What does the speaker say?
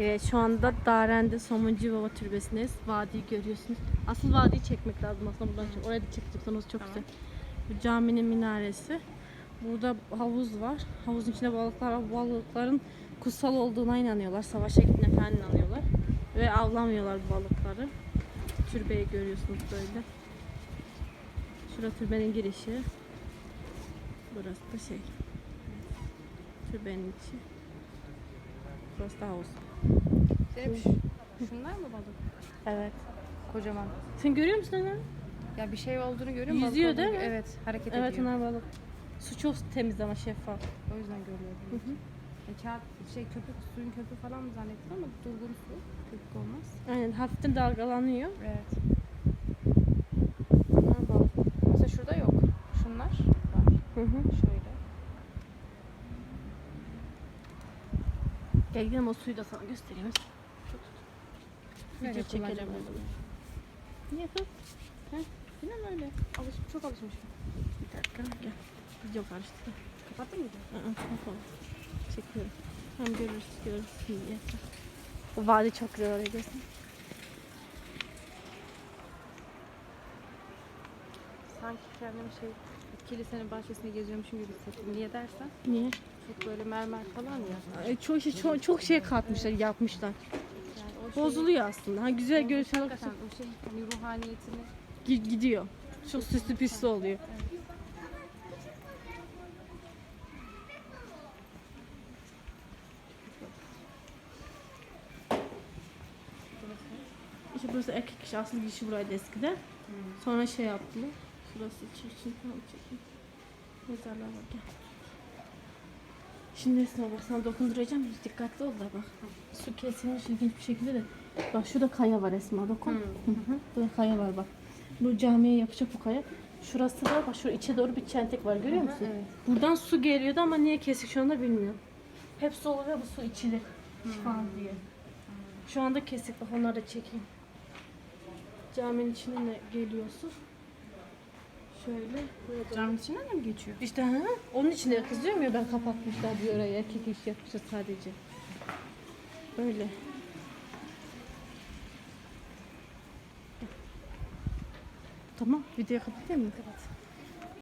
Evet şu anda Daren'de Somuncu Baba Türbesi'ndeyiz. Vadiyi görüyorsunuz. Asıl vadiyi çekmek lazım aslında buradan. çek- Oraya da çekecek sonrası çok güzel. Bu caminin minaresi. Burada havuz var. Havuzun içinde balıklar var. Bu balıkların kutsal olduğuna inanıyorlar. Savaşa gittiğine falan inanıyorlar. Ve avlamıyorlar bu balıkları. Türbeyi görüyorsunuz böyle. Şurası türbenin girişi. Burası da şey. Türbenin içi. Burası da havuz. Zeynep şu- şunlar mı balık? Evet. Kocaman. Sen görüyor musun hemen? Ya bir şey olduğunu görüyor musun? Yüzüyor değil mi? Evet hareket Evet ediyor. onlar balık. Su çok temiz ama şeffaf. O yüzden görüyorum. Hı hı. E, kağıt şey köpük suyun köpüğü falan mı zannettim ama durgun su köpük olmaz. Aynen hafiften dalgalanıyor. Evet. Bunlar balık. Mesela şurada yok. Şunlar var. Hı hı. Şöyle. Gel gidelim o suyu da sana göstereyim. Video çekelim. Niye kız? Yine mi öyle? Alışım, çok alışmışım. Bir dakika gel. Video karıştı. Kapattın mı? Aa, kapalı. Çekiyorum. Tam görürüz. İyi, yeter. O vadi çok güzel oraya göster. Sanki kendimi şey kilisenin bahçesinde geziyormuşum gibi hissettim. Niye dersen Niye? çok böyle mermer falan ya. Ay, çok, şey, çok, çok şey katmışlar, yapmışlar. Yani o şey- Bozuluyor aslında. Ha, güzel Hakikaten o şey hani ruhaniyetini Gi- gidiyor. Çok süslü püslü oluyor. İşte burası erkek kişi. Asıl kişi buraydı eskiden. Sonra şey yaptılar. Şurası için falan çekeyim. Mezarlar var gel. Şimdi resme bak sana dokunduracağım. Dikkatli ol da bak. Su kesilmiş ilginç bir şekilde de. Bak şurada kaya var Esma dokun. Hı hı. Burada kaya var bak. Bu camiye yapacak bu kaya. Şurası da bak şu içe doğru bir çentek var görüyor musun? evet. Buradan su geliyordu ama niye kesik şu anda bilmiyorum. Hep su oluyor bu su içili falan diye. Şu anda kesik bak onları da çekeyim. Caminin içinden de geliyor su. Şöyle. içinden de mi geçiyor? İşte ha, onun içinde kız diyorum ya ben kapatmışlar bir orayı erkek iş yapmışlar sadece. Böyle. Tamam videoyu kapatayım mı? Kapat.